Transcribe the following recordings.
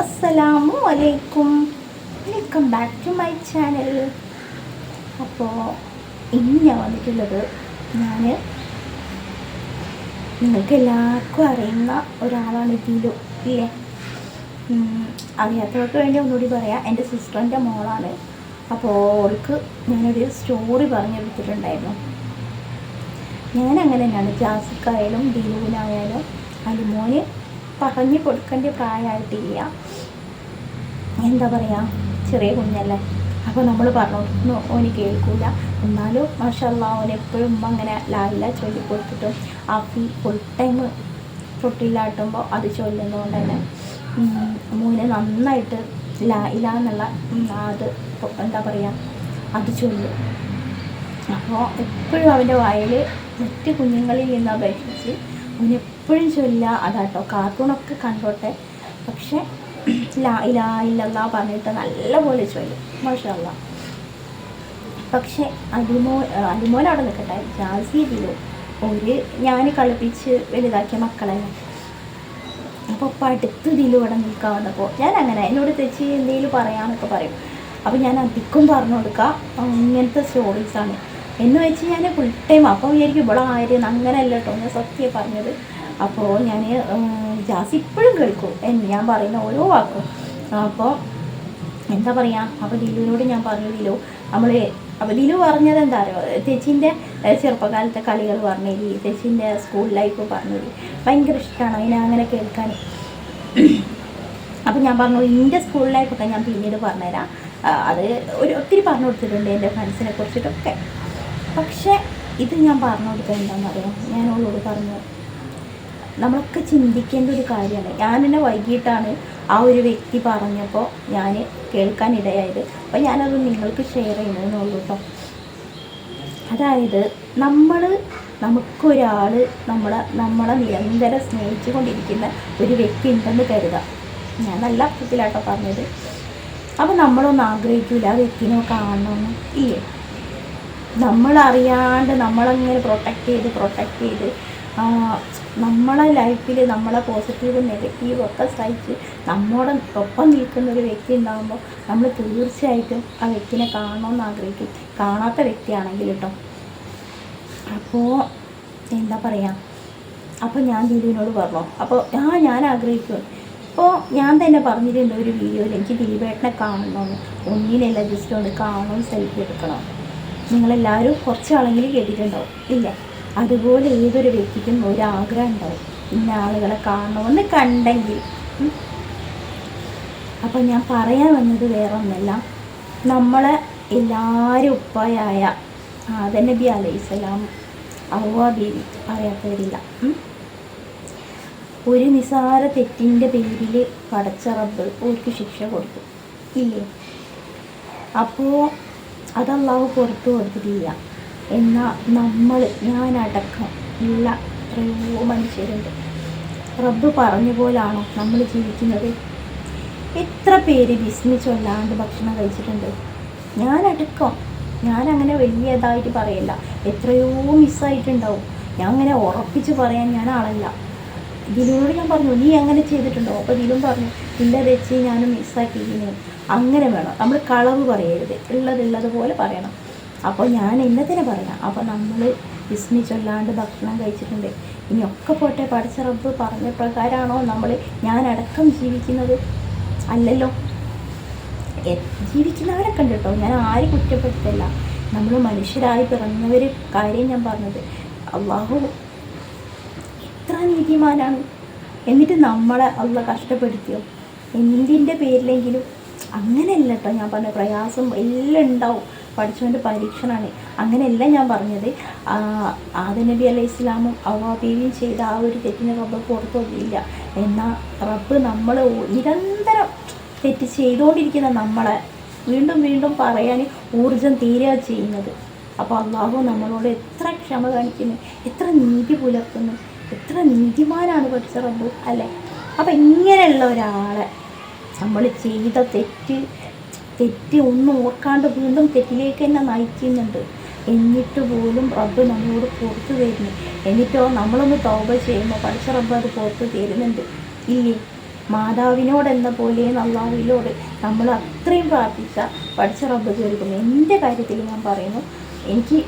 അസ്സലാമു അലൈക്കും. Welcome back to my channel അപ്പോൾ ഇന്ന് ഞാൻ വന്നിട്ടുള്ളത് ഞാൻ നിങ്ങൾക്ക് എല്ലാവർക്കും അറിയുന്ന ഒരാളാണ് ഇതിലു ഇല്ലേ? അറിയാത്തവർക്ക് വേണ്ടി ഒന്നുകൂടി പറയാം. എന്റെ സിസ്റ്ററിന്റെ മോളാണ്. അപ്പോൾ അവൾക്ക് ഞാനൊരു സ്റ്റോറി പറഞ്ഞു കൊടുത്തിട്ടുണ്ടായിരുന്നു. ഞാൻ തന്നെയാണ് ജാസിക്കായാലും ദിലുവിനായാലും അലിമോന് പറഞ്ഞു കൊടുക്കേണ്ട പ്രായമായിട്ടില്ല എന്താ പറയുക ചെറിയ കുഞ്ഞല്ലേ. അപ്പോൾ നമ്മൾ പറഞ്ഞു ഓന് കേൾക്കൂല. എന്നാലും മാഷല്ല ഓൻ എപ്പോഴും അങ്ങനെ ലാല ചൊല്ലി കൊടുത്തിട്ടും ആഫി ഫുൾ ടൈം തൊട്ടിലാട്ടുമ്പോൾ അത് ചൊല്ലുന്നതുകൊണ്ട് തന്നെ. മോനെ നന്നായിട്ട് ലാ എന്നുള്ള അത് എന്താ പറയുക അത് ചൊല്ലും. അപ്പോൾ എപ്പോഴും അവന്റെ വായിൽ മറ്റ് കുഞ്ഞുങ്ങളിൽ നിന്ന് അപേക്ഷിച്ച് അവൻ എപ്പോഴും ചൊല്ല അതാട്ടോ കാർട്ടൂണൊക്കെ കണ്ടോട്ടെ. പക്ഷെ ലാ ഇലാ ഇല്ലല്ലാ പറഞ്ഞിട്ട് നല്ലപോലെ ചൊല്ലും. മാഷല്ല പക്ഷെ അലിമോ അലിമോൻ അവിടെ നിൽക്കട്ടെ. ജാസിയിലോ ഒരു ഞാൻ കളിപ്പിച്ച് വലുതാക്കിയ മക്കളല്ലേ അപ്പോൾ അടുത്ത് ഇതിലും ഇവിടെ നിൽക്കാൻ വന്നപ്പോൾ ഞാൻ അങ്ങനെ എന്നോട് തെച്ചി എന്തെങ്കിലും പറയാമെന്നൊക്കെ പറയും. അപ്പോൾ ഞാൻ അധികം പറഞ്ഞു കൊടുക്കുക. ഇങ്ങനത്തെ സ്റ്റോറീസാണ് എന്ന് വെച്ച് ഞാൻ ഫുൾ ടൈം അപ്പോൾ വിചാരിക്കും ഇവിടെ ആയിരുന്നു അങ്ങനെയല്ല കേട്ടോ ഞാൻ സത്യം പറഞ്ഞത്. അപ്പോൾ ഞാൻ ജാസ് ഇപ്പോഴും കേൾക്കും. ഞാൻ പറയുന്ന ഓരോ വാക്കും. അപ്പോൾ എന്താ പറയുക അപ്പോൾ ദിലുവിനോട് ഞാൻ പറഞ്ഞു ദിലു നമ്മൾ അപ്പോൾ ദിലു പറഞ്ഞത് എന്താ അറിയോ? ചേച്ചീന്റെ ചെറുപ്പകാലത്തെ കളികൾ പറഞ്ഞേരി. ചേച്ചീന്റെ സ്കൂൾ ലൈഫ് പറഞ്ഞേരി. ഭയങ്കര ഇഷ്ടമാണ് അതിനെ അങ്ങനെ കേൾക്കാൻ അപ്പോൾ ഞാൻ പറഞ്ഞു എന്റെ സ്കൂൾ ലൈഫൊക്കെ ഞാൻ പിന്നീട് പറഞ്ഞുതരാം അത് ഒരു ഒത്തിരി പറഞ്ഞു കൊടുത്തിട്ടുണ്ട് എന്റെ ഫ്രണ്ട്സിനെ കുറിച്ചിട്ടൊക്കെ. പക്ഷേ ഇത് ഞാൻ പറഞ്ഞു കൊടുക്കാൻ എന്താണെന്ന് അറിയാം? ഞാൻ അവളോട് പറഞ്ഞു നമ്മളൊക്കെ ചിന്തിക്കേണ്ട ഒരു കാര്യമാണ്. ഞാൻ എന്നെ വൈകിട്ടാണ് ആ ഒരു വ്യക്തി പറഞ്ഞപ്പോൾ ഞാൻ കേൾക്കാനിടയായത് അപ്പോൾ ഞാനത് നിങ്ങൾക്ക് ഷെയർ ചെയ്യുന്നതെന്നുള്ളൂ കേട്ടോ അതായത് നമ്മൾ നമുക്കൊരാൾ നമ്മളെ നമ്മളെ നിരന്തരം സ്നേഹിച്ചു കൊണ്ടിരിക്കുന്ന ഒരു വ്യക്തി ഉണ്ടെന്ന് കരുതാം. ഞാൻ നല്ല അർത്ഥത്തിലാട്ടോ പറഞ്ഞത്. അപ്പോൾ നമ്മളൊന്നും ആഗ്രഹിക്കില്ല ആ വ്യക്തിനെ കാണണമെന്ന് ഇല്ലേ? നമ്മളറിയാണ്ട് നമ്മളങ്ങനെ പ്രൊട്ടക്റ്റ് ചെയ്ത് പ്രൊട്ടക്റ്റ് ചെയ്ത് നമ്മളെ ലൈഫിൽ നമ്മളെ പോസിറ്റീവും നെഗറ്റീവും ഒക്കെ സഹിച്ച് നമ്മുടെ ഒപ്പം നിൽക്കുന്ന ഒരു വ്യക്തി ഉണ്ടാകുമ്പോൾ നമ്മൾ തീർച്ചയായിട്ടും ആ വ്യക്തിനെ കാണണമെന്ന് ആഗ്രഹിക്കും. കാണാത്ത വ്യക്തിയാണെങ്കിൽ കേട്ടോ അപ്പോൾ എന്താ പറയുക അപ്പോൾ ഞാൻ ദിലീപിനോട് പറഞ്ഞു. അപ്പോൾ ആ ഞാൻ ആഗ്രഹിക്കും ഇപ്പോൾ ഞാൻ തന്നെ പറഞ്ഞിട്ടുണ്ട് ഒരു വീഡിയോയിൽ എനിക്ക് ദിലീപേട്ടനെ കാണണമെന്ന് ഒന്നിനല്ല ജസ്റ്റ് ഒന്ന് കാണണം സെൽഫി എടുക്കണം. നിങ്ങളെല്ലാവരും കുറച്ച് ആളെങ്കിലും കേട്ടിട്ടുണ്ടാവും. ഇല്ല അതുപോലെ ഏതൊരു വ്യക്തിക്കും ഒരാഗ്രഹം ഉണ്ടാവും. ഇന്ന ആളുകളെ കാണണമെന്ന് കണ്ടെങ്കിൽ. അപ്പോൾ ഞാൻ പറയാൻ വന്നത് വേറെ ഒന്നല്ല. നമ്മളെ എല്ലാവരും ഉപ്പായായ ആദൻ നബി അലൈഹിസ്സലാം ഔവ ബീവി അറിയാത്തവരില്ല. ഒരു നിസാര തെറ്റിന്റെ പേരിൽ പടച്ച റബ്ബ് ഓർക്ക് ശിക്ഷ കൊടുത്തു. ഇല്ലേ? അപ്പോൾ അതല്ലാവ് പുറത്തു കൊടുത്തിട്ടില്ല. എന്നാൽ നമ്മൾ ഞാനടക്കം ഉള്ള എത്രയോ മനുഷ്യരുണ്ട്. റബ്ബ് പറഞ്ഞ പോലാണോ നമ്മൾ ജീവിക്കുന്നത്? എത്ര പേര് ബിസിനസ് ചൊല്ലാണ്ട് ഭക്ഷണം കഴിച്ചിട്ടുണ്ട്. ഞാനടക്കം ഞാനങ്ങനെ വലിയതായിട്ട് പറയില്ല. എത്രയോ മിസ്സായിട്ടുണ്ടാവും. ഞാൻ അങ്ങനെ ഉറപ്പിച്ച് പറയാൻ ഞാൻ ആളല്ല. ഇതിനോട് ഞാൻ പറഞ്ഞു നീ അങ്ങനെ ചെയ്തിട്ടുണ്ടോ? അപ്പോൾ ഇതിലും പറഞ്ഞു ഇല്ല വെച്ച് ഞാനും മിസ്സാക്കിയിരുന്നു അങ്ങനെ വേണം. നമ്മൾ കളവ് പറയരുത്. ഉള്ളതുള്ളത് ഉള്ളത് പോലെ പറയണം. അപ്പോൾ ഞാൻ എന്നതിനെ പറയാം അപ്പോൾ നമ്മൾ വിസ്മി ചൊല്ലാണ്ട് ഭക്ഷണം കഴിച്ചിട്ടുണ്ട്. ഇനിയൊക്കെ പോട്ടെ പഠിച്ച റബ്ബ് പറഞ്ഞ പ്രകാരമാണോ നമ്മൾ ഞാനടക്കം ജീവിക്കുന്നത്? അല്ലല്ലോ. ജീവിക്കുന്നവരെ കേട്ടോ. ഞാൻ ആരും കുറ്റപ്പെടുത്തില്ല. നമ്മൾ മനുഷ്യരായി പിറന്നവർ കാര്യം ഞാൻ പറഞ്ഞത്. അള്ളാഹു എത്ര നീതിമാനാണ്. എന്നിട്ട് നമ്മളെ അള്ള കഷ്ടപ്പെടുത്തിയോ? എന്തിന്റെ പേരിലെങ്കിലും അങ്ങനെയല്ല കേട്ടോ ഞാൻ പറഞ്ഞ പ്രയാസം എല്ലാം ഉണ്ടാവും. പഠിച്ചവന്റെ പരീക്ഷണമാണ് അങ്ങനെയല്ല ഞാൻ പറഞ്ഞത്. ആദനബി അല്ല ഇസ്ലാമും അവാബീവിയും ചെയ്ത ആ ഒരു തെറ്റിന് റബ്ബ് പുറത്തൊന്നുമില്ല എന്നാൽ റബ്ബ് നമ്മൾ നിരന്തരം തെറ്റ് ചെയ്തുകൊണ്ടിരിക്കുന്ന നമ്മളെ വീണ്ടും വീണ്ടും പറയാൻ ഊർജം തീരുക ചെയ്യുന്നത്. അപ്പോൾ അള്ളാഹു നമ്മളോട് എത്ര ക്ഷമ കാണിക്കുന്നു എത്ര നീതി പുലർത്തുന്നു എത്ര നീതിമാനാണ് പഠിച്ച റബ്ബു അല്ലേ? അപ്പം ഇങ്ങനെയുള്ള ഒരാളെ നമ്മൾ ചെയ്ത തെറ്റ് തെറ്റ് ഒന്നും ഓർക്കാണ്ട് വീണ്ടും തെറ്റിലേക്ക് തന്നെ നയിക്കുന്നുണ്ട്. എന്നിട്ട് പോലും റബ്ബ് നമ്മളോട് പുറത്തു തരുന്നു. എന്നിട്ടോ നമ്മളൊന്ന് തൗബ ചെയ്യുമ്പോൾ പഠിച്ച റബ്ബ് അത് പുറത്ത് തരുന്നുണ്ട്. ഇല്ലേ? മാതാവിനോടെന്ന പോലെ നല്ലാവിനോട് നമ്മൾ അത്രയും പ്രാർത്ഥിച്ച പഠിച്ച റബ്ബ് ചോദിക്കുന്നു എന്റെ കാര്യത്തിൽ ഞാൻ പറയുന്നു എനിക്ക്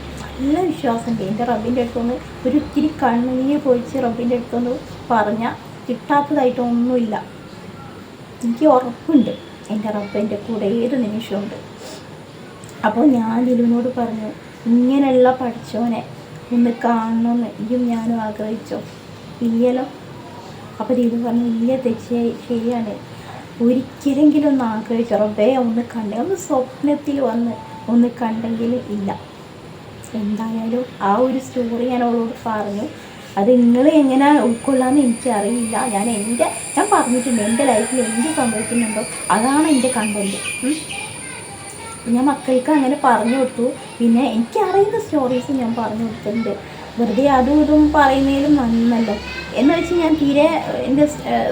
നല്ല വിശ്വാസമുണ്ട്. എന്റെ റബ്ബിന്റെ അടുത്തൊന്ന് ഒരു ഇത്തിരി കണ്ണീര് പൊഴിച്ച് റബ്ബിന്റെ അടുത്തൊന്ന് പറഞ്ഞാൽ കിട്ടാത്തതായിട്ടൊന്നുമില്ല. എനിക്ക് ഉറപ്പുണ്ട്. എന്റെ റബ്ബ് എന്റെ കൂടെ ഏത് നിമിഷമുണ്ട്. അപ്പോൾ ഞാൻ ദിലുവിനോട് പറഞ്ഞു ഇങ്ങനെയുള്ള പഠിച്ചവനെ ഒന്ന് കാണണമെന്ന് ഇയും ഞാനും ആഗ്രഹിച്ചോ. ഇല്ലല്ലോ അപ്പോൾ ദിലു പറഞ്ഞു ഇല്ല തെച്ചേ ശരിയാണ്. ഒരിക്കലെങ്കിലും ഒന്ന് ആഗ്രഹിച്ചു. റബ്ബേ ഒന്ന് കണ്ടേ ഒന്ന് സ്വപ്നത്തിൽ വന്ന് ഒന്ന് കണ്ടെങ്കിൽ ഇല്ല. എന്തായാലും ആ ഒരു സ്റ്റോറി ഞാൻ അവളോട് പറഞ്ഞു. അത് നിങ്ങൾ എങ്ങനെ ഉൾക്കൊള്ളാമെന്ന് എനിക്കറിയില്ല. ഞാൻ എന്റെ ഞാൻ പറഞ്ഞിട്ടുണ്ട് എന്റെ ലൈഫിൽ എന്ത് സംഭവിക്കുന്നുണ്ടോ അതാണ് എന്റെ കണ്ടന്റ് ഞാൻ മക്കൾക്ക് അങ്ങനെ പറഞ്ഞു കൊടുത്തു. പിന്നെ എനിക്കറിയുന്ന സ്റ്റോറീസ് ഞാൻ പറഞ്ഞു കൊടുത്തിട്ടുണ്ട്. വെറുതെ അതും ഇതും പറയുന്നതിലും നന്നല്ലോ എന്ന് വെച്ച് ഞാൻ തീരെ എന്റെ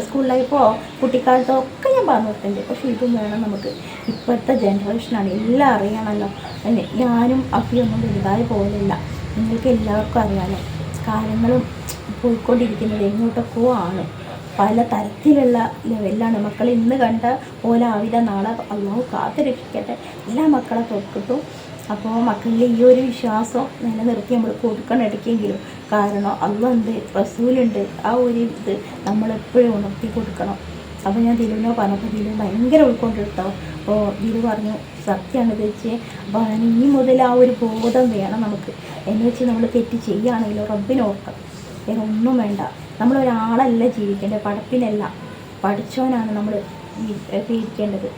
സ്കൂൾ ലൈഫോ കുട്ടിക്കാലത്തോ ഒക്കെ ഞാൻ പറഞ്ഞു കൊടുത്തിട്ടുണ്ട്. പക്ഷേ ഇതും വേണം നമുക്ക്. ഇപ്പോഴത്തെ ജനറേഷനാണ് എല്ലാം അറിയണമല്ലോ. ഞാനും അഫിയൊന്നും വലുതായി പോലില്ല നിങ്ങൾക്ക് എല്ലാവർക്കും അറിയാമല്ലോ കാലങ്ങളും പോയിക്കൊണ്ടിരിക്കുന്നത് എങ്ങോട്ടൊക്കെയോ ആണ്. പല തരത്തിലുള്ള ലെവലിലാണ്. മക്കൾ ഇന്ന് കണ്ട പോലെ ആവില്ല നാളെ അള്ളാഹു കാത്തു രക്ഷിക്കട്ടെ എല്ലാ മക്കളെ തൊട്ടിട്ടും അപ്പോൾ മക്കളിൽ ഈ ഒരു വിശ്വാസം നിലനിർത്തി നമ്മൾ കൊടുക്കണം ഇടയ്ക്കെങ്കിലും. കാരണം അള്ളുണ്ട് റസൂലുണ്ട് ആ ഒരു ഇത് നമ്മളെപ്പോഴും ഉണർത്തി കൊടുക്കണം. അപ്പോൾ ഞാൻ തിരുവനോ പറഞ്ഞപ്പോൾ ദിലു ഭയങ്കര ഉൾക്കൊണ്ടെടുത്തോ അപ്പോൾ ഇത് പറഞ്ഞു സത്യമാണ് തെച്ചേ അപ്പോൾ അങ്ങനെ ഇനി മുതൽ ആ ഒരു ബോധം വേണം നമുക്ക്. എന്ന് വെച്ച് നമ്മൾ തെറ്റ് ചെയ്യുകയാണെങ്കിലും റബ്ബിനോർക്കാം വേറെ ഒന്നും വേണ്ട. നമ്മളൊരാളല്ല ജീവിക്കേണ്ടത്. പടപ്പിനല്ല പഠിച്ചവനാണ് നമ്മൾ ജീവിക്കേണ്ടത്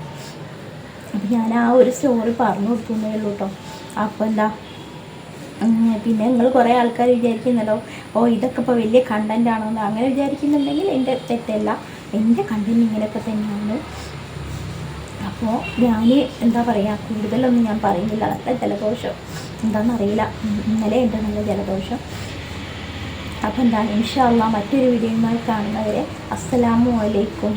അപ്പം ഞാൻ ആ ഒരു സ്റ്റോറി പറഞ്ഞു കൊടുക്കുന്നേ ഉള്ളൂ കേട്ടോ അപ്പോൾ എന്താ? പിന്നെ നിങ്ങൾ കുറേ ആൾക്കാർ വിചാരിക്കുന്നല്ലോ ഓ ഇതൊക്കെ ഇപ്പോൾ വലിയ കണ്ടന്റ് ആണോ അങ്ങനെ വിചാരിക്കുന്നുണ്ടെങ്കിൽ എന്റെ തെറ്റല്ല. എന്റെ കണ്ടന്റ് ഇങ്ങനെയൊക്കെ തന്നെയാണ്. അപ്പോൾ ഞാൻ എന്താ പറയുക കൂടുതലൊന്നും ഞാൻ പറയുന്നില്ല. നല്ല ജലദോഷം. എന്താണെന്നറിയില്ല ഇന്നലെ ഉണ്ട് നല്ല ജലദോഷം. അപ്പോൾ എന്താണ് ഇൻഷാല്ല മറ്റൊരു വീഡിയോയുമായി കാണുന്നവരെ അസ്സലാമു അലൈക്കും.